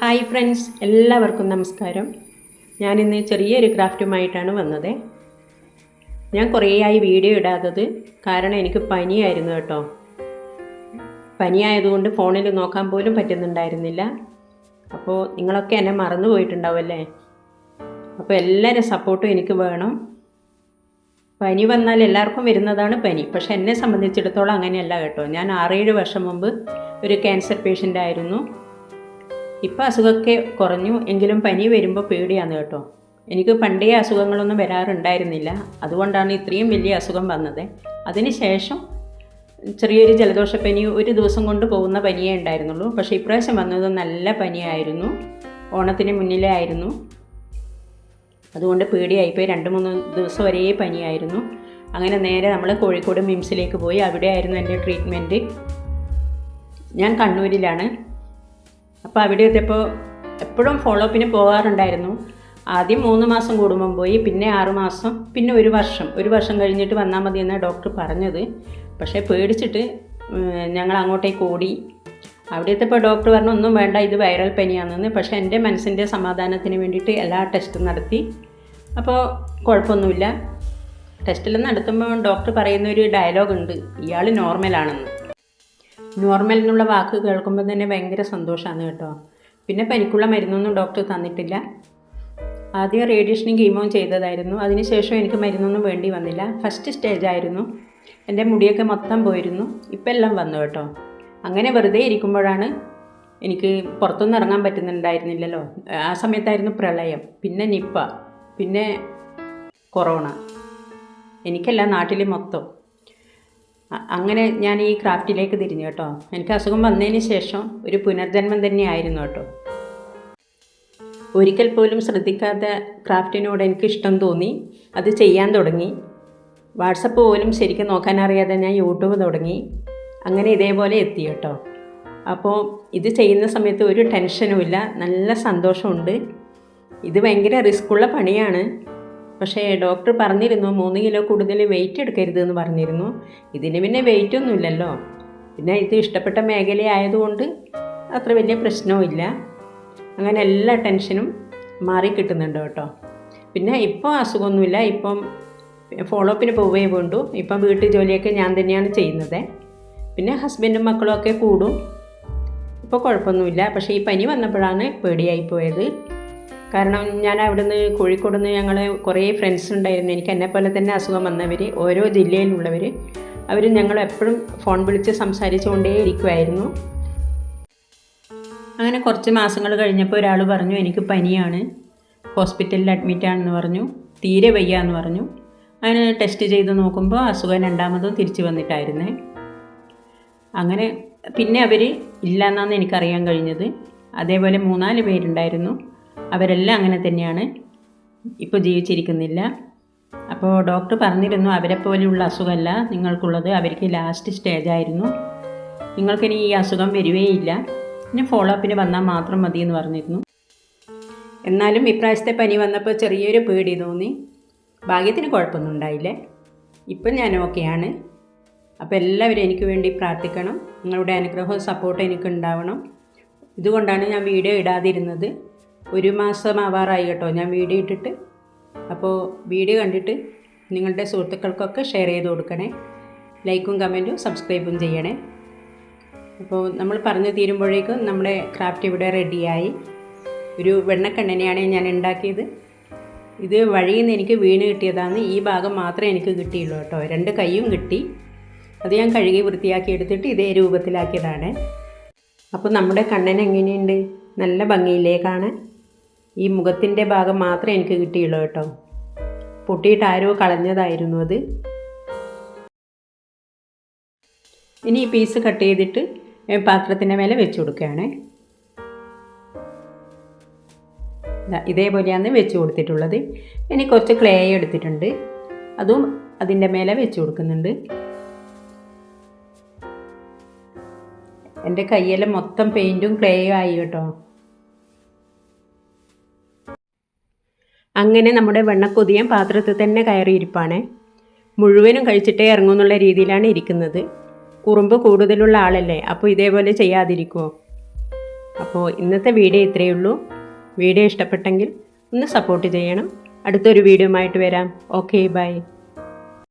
Hi friends എല്ലാവർക്കും നമസ്കാരം. ഞാനിന്ന് ചെറിയൊരു ക്രാഫ്റ്റുമായിട്ടാണ് വന്നത്. ഞാൻ കുറേയായി വീഡിയോ ഇടാത്തത് കാരണം എനിക്ക് പനിയായിരുന്നു കേട്ടോ. പനിയായതുകൊണ്ട് ഫോണിൽ നോക്കാൻ പോലും പറ്റുന്നുണ്ടായിരുന്നില്ല. അപ്പോൾ നിങ്ങളൊക്കെ എന്നെ മറന്നു പോയിട്ടുണ്ടാവുമല്ലേ? അപ്പോൾ എല്ലാവരും സപ്പോർട്ടും എനിക്ക് വേണം. പനി വന്നാൽ എല്ലാവർക്കും വരുന്നതാണ് പനി. പക്ഷെ എന്നെ സംബന്ധിച്ചിടത്തോളം അങ്ങനെയല്ല കേട്ടോ. ഞാൻ ആറേഴ് വർഷം മുമ്പ് ഒരു ക്യാൻസർ പേഷ്യന്റ് ആയിരുന്നു. ഇപ്പോൾ അസുഖമൊക്കെ കുറഞ്ഞു എങ്കിലും പനി വരുമ്പോൾ പേടിയാണ് കേട്ടോ. എനിക്ക് പണ്ടേ അസുഖങ്ങളൊന്നും വരാറുണ്ടായിരുന്നില്ല. അതുകൊണ്ടാണ് ഇത്രയും വലിയ അസുഖം വന്നത്. അതിനുശേഷം ചെറിയൊരു ജലദോഷപ്പനി ഒരു ദിവസം കൊണ്ട് പോകുന്ന പനിയേ ഉണ്ടായിരുന്നുള്ളൂ. പക്ഷേ ഇപ്രാവശ്യം വന്നത് നല്ല പനിയായിരുന്നു. ഓണത്തിന് മുന്നിലേ ആയിരുന്നു. അതുകൊണ്ട് പേടിയായിപ്പോയി. രണ്ട് മൂന്ന് ദിവസം ഒരേ പനിയായിരുന്നു. അങ്ങനെ നേരെ നമ്മൾ കോഴിക്കോട് മിംസിലേക്ക് പോയി. അവിടെയായിരുന്നു എന്റെ ട്രീറ്റ്മെന്റ്. ഞാൻ കണ്ണൂരിലാണ്. അപ്പോൾ അവിടെ എത്തിയപ്പോൾ എപ്പോഴും ഫോളോ അപ്പിന് പോകാറുണ്ടായിരുന്നു ആദ്യം മൂന്ന് മാസം കൂടുമ്പം പോയി പിന്നെ ആറു മാസം പിന്നെ ഒരു വർഷം. ഒരു വർഷം കഴിഞ്ഞിട്ട് വന്നാൽ മതി എന്നാണ് ഡോക്ടർ പറഞ്ഞത്. പക്ഷേ പേടിച്ചിട്ട് ഞങ്ങൾ അങ്ങോട്ടേക്ക് ഓടി. അവിടെ എത്തിയപ്പോൾ ഡോക്ടർ പറഞ്ഞു ഒന്നും വേണ്ട ഇത് വൈറൽ പനിയാണെന്ന്. പക്ഷേ എന്റെ മനസ്സിന്റെ സമാധാനത്തിന് വേണ്ടിയിട്ട് എല്ലാ ടെസ്റ്റും നടത്തി. അപ്പോൾ കുഴപ്പമൊന്നുമില്ല. ടെസ്റ്റെല്ലാം നടത്തുമ്പോൾ ഡോക്ടർ പറയുന്ന ഒരു ഡയലോഗ് ഉണ്ട്. ഇയാൾ നോർമലാണെന്ന് നോർമൽ എന്നുള്ള വാക്ക് കേൾക്കുമ്പോൾ തന്നെ ഭയങ്കര സന്തോഷമാണ് കേട്ടോ. പിന്നെ പനിക്കുള്ള മരുന്നൊന്നും ഡോക്ടർ തന്നിട്ടില്ല. ആദ്യം റേഡിയേഷനും കീമോയും ചെയ്തതായിരുന്നു. അതിനുശേഷം എനിക്ക് മരുന്നൊന്നും വേണ്ടി വന്നില്ല. ഫസ്റ്റ് സ്റ്റേജ് ആയിരുന്നു. എന്റെ മുടിയൊക്കെ മൊത്തം പോയിരുന്നു. ഇപ്പം എല്ലാം വന്നു കേട്ടോ. അങ്ങനെ വെറുതെ ഇരിക്കുമ്പോഴാണ് എനിക്ക് പുറത്തൊന്നും ഇറങ്ങാൻ പറ്റുന്നുണ്ടായിരുന്നില്ലല്ലോ. ആ സമയത്തായിരുന്നു പ്രളയം പിന്നെ നിപ്പ പിന്നെ കൊറോണ. എനിക്കല്ല നാട്ടിൽ മൊത്തം. അങ്ങനെ ഞാൻ ഈ ക്രാഫ്റ്റിലേക്ക് തിരിഞ്ഞു കേട്ടോ. എനിക്ക് അസുഖം വന്നതിന് ശേഷം ഒരു പുനർജന്മം തന്നെയായിരുന്നു കേട്ടോ. ഒരിക്കൽ പോലും ശ്രദ്ധിക്കാത്ത ക്രാഫ്റ്റിനോട് എനിക്ക് ഇഷ്ടം തോന്നി. അത് ചെയ്യാൻ തുടങ്ങി. വാട്സപ്പ് പോലും ശരിക്കും നോക്കാൻ അറിയാതെ ഞാൻ യൂട്യൂബ് തുടങ്ങി. അങ്ങനെ ഇതേപോലെ എത്തി കേട്ടോ. അപ്പോൾ ഇത് ചെയ്യുന്ന സമയത്ത് ഒരു ടെൻഷനുമില്ല നല്ല സന്തോഷമുണ്ട്. ഇത് ഭയങ്കര റിസ്ക്കുള്ള പണിയാണ്. പക്ഷേ ഡോക്ടർ പറഞ്ഞിരുന്നു മൂന്ന് കിലോ കൂടുതൽ വെയിറ്റ് എടുക്കരുത് എന്ന് പറഞ്ഞിരുന്നു. ഇതിന് പിന്നെ വെയിറ്റ് ഒന്നുമില്ലല്ലോ. പിന്നെ ഇത് ഇഷ്ടപ്പെട്ട മേഖലയായതുകൊണ്ട് അത്ര വലിയ പ്രശ്നവുമില്ല അങ്ങനെ എല്ലാ ടെൻഷനും മാറി കിട്ടുന്നുണ്ട് കേട്ടോ. പിന്നെ ഇപ്പോൾ അസുഖമൊന്നുമില്ല. ഇപ്പം ഫോളോ അപ്പിന് പോവേ വേണ്ടു. ഇപ്പം വീട്ടു ജോലിയൊക്കെ ഞാൻ തന്നെയാണ് ചെയ്യുന്നത്. പിന്നെ ഹസ്ബൻഡും മക്കളും ഒക്കെ കൂടും. ഇപ്പോൾ കുഴപ്പമൊന്നുമില്ല. പക്ഷേ ഈ പനി വന്നപ്പോഴാണ് പേടിയായി പോയത്. കാരണം ഞാൻ അവിടുന്ന് കോഴിക്കോട് നിന്ന് ഞങ്ങൾ കുറേ ഫ്രണ്ട്സ് ഉണ്ടായിരുന്നു. എനിക്ക് എന്നെ പോലെ തന്നെ അസുഖം വന്നവർ ഓരോ ജില്ലയിലുള്ളവർ അവർ ഞങ്ങൾ എപ്പോഴും ഫോൺ വിളിച്ച് സംസാരിച്ചുകൊണ്ടേ ഇരിക്കുമായിരുന്നു അങ്ങനെ കുറച്ച് മാസങ്ങൾ കഴിഞ്ഞപ്പോൾ ഒരാൾ പറഞ്ഞു എനിക്ക് പനിയാണ്. ഹോസ്പിറ്റലിൽ അഡ്മിറ്റാണെന്ന് പറഞ്ഞു. തീരെ വയ്യ എന്ന് പറഞ്ഞു. അങ്ങനെ ടെസ്റ്റ് ചെയ്ത് നോക്കുമ്പോൾ അസുഖം രണ്ടാമതും തിരിച്ചു വന്നിട്ടായിരുന്നേ. അങ്ങനെ പിന്നെ അവർ ഇല്ല എന്നാണ് എനിക്കറിയാൻ കഴിഞ്ഞത്. അതേപോലെ മൂന്നാൽ പേരുണ്ടായിരുന്നു. അവരെല്ലാം അങ്ങനെ തന്നെയാണ്. ഇപ്പോൾ ജീവിച്ചിരിക്കുന്നില്ല. അപ്പോൾ ഡോക്ടർ പറഞ്ഞിരുന്നു അവരെ പോലെയുള്ള അസുഖമല്ല നിങ്ങൾക്കുള്ളത്. അവർക്ക് ലാസ്റ്റ് സ്റ്റേജ് ആയിരുന്നു. നിങ്ങൾക്കിനി ഈ അസുഖം വരികയില്ല പിന്നെ ഫോളോ അപ്പിന് വന്നാൽ മാത്രം മതി എന്ന് പറഞ്ഞിരുന്നു. എന്നാലും ഇപ്രാവശ്യത്തെ പനി വന്നപ്പോൾ ചെറിയൊരു പേടി തോന്നി. ഭാഗ്യത്തിന് കുഴപ്പമൊന്നും ഉണ്ടായില്ലേ. ഇപ്പം ഞാൻ ഓക്കെയാണ് അപ്പോൾ എല്ലാവരും എനിക്ക് വേണ്ടി പ്രാർത്ഥിക്കണം. നിങ്ങളുടെ അനുഗ്രഹവും സപ്പോർട്ടും എനിക്ക് ഉണ്ടാവണം. ഇതുകൊണ്ടാണ് ഞാൻ വീഡിയോ ഇടാതിരുന്നത്. ഒരു മാസം ആവാറായി കേട്ടോ. ഞാൻ വീഡിയോ ഇട്ടിട്ട്. അപ്പോൾ വീഡിയോ കണ്ടിട്ട് നിങ്ങളുടെ സുഹൃത്തുക്കൾക്കൊക്കെ ഷെയർ ചെയ്ത് കൊടുക്കണേ. ലൈക്കും കമന്റും സബ്സ്ക്രൈബും ചെയ്യണേ. അപ്പോൾ നമ്മൾ പറഞ്ഞു തീരുമ്പോഴേക്കും നമ്മുടെ ക്രാഫ്റ്റ് ഇവിടെ റെഡിയായി. ഒരു വെണ്ണക്കണ്ണനെയാണ് ഞാൻ ഉണ്ടാക്കിയത്. ഇത് വഴിയിൽ നിന്ന് എനിക്ക് വീണ് കിട്ടിയതാണ്. ഈ ഭാഗം മാത്രമേ എനിക്ക് കിട്ടിയുള്ളൂ കേട്ടോ. രണ്ട് കൈയും കിട്ടി. അത് ഞാൻ കഴുകി വൃത്തിയാക്കി എടുത്തിട്ട് ഇതേ രൂപത്തിലാക്കിയതാണ്. അപ്പോൾ നമ്മുടെ കണ്ണൻ എങ്ങനെയുണ്ട്? നല്ല ഭംഗിയിലേക്കാണ് കാണാൻ? ഈ മുഖത്തിന്റെ ഭാഗം മാത്രമേ എനിക്ക് കിട്ടിയുള്ളൂ കേട്ടോ. പൊട്ടിയിട്ട് ആരോ കളഞ്ഞതായിരുന്നു അത്. ഇനി ഈ പീസ് കട്ട് ചെയ്തിട്ട് പാത്രത്തിന്റെ മേലെ വെച്ച് കൊടുക്കുകയാണ്. ഇതേപോലെയാണ് വെച്ച് കൊടുത്തിട്ടുള്ളത്. ഇനി കുറച്ച് ക്ലേ എടുത്തിട്ടുണ്ട്. അതും അതിന്റെ മേലെ വെച്ച് കൊടുക്കുന്നുണ്ട്. എന്റെ കയ്യിലെ മൊത്തം പെയിന്റും ക്ലേയും ആയി കേട്ടോ. അങ്ങനെ നമ്മുടെ വെണ്ണക്കൊതിയൻ പാത്രത്തിൽ തന്നെ കയറിയിരിപ്പാണ്. മുഴുവനും കഴിച്ചിട്ടേ ഇറങ്ങുമെന്നുള്ള രീതിയിലാണ് ഇരിക്കുന്നത്. കുറുമ്പ് കൂടുതലുള്ള ആളല്ലേ അപ്പോൾ ഇതേപോലെ ചെയ്യാതിരിക്കുമോ അപ്പോൾ ഇന്നത്തെ വീഡിയോ ഇത്രയേ ഉള്ളൂ. വീഡിയോ ഇഷ്ടപ്പെട്ടെങ്കിൽ ഒന്ന് സപ്പോർട്ട് ചെയ്യണം. അടുത്തൊരു വീഡിയോ ആയിട്ട് വരാം. Okay bye.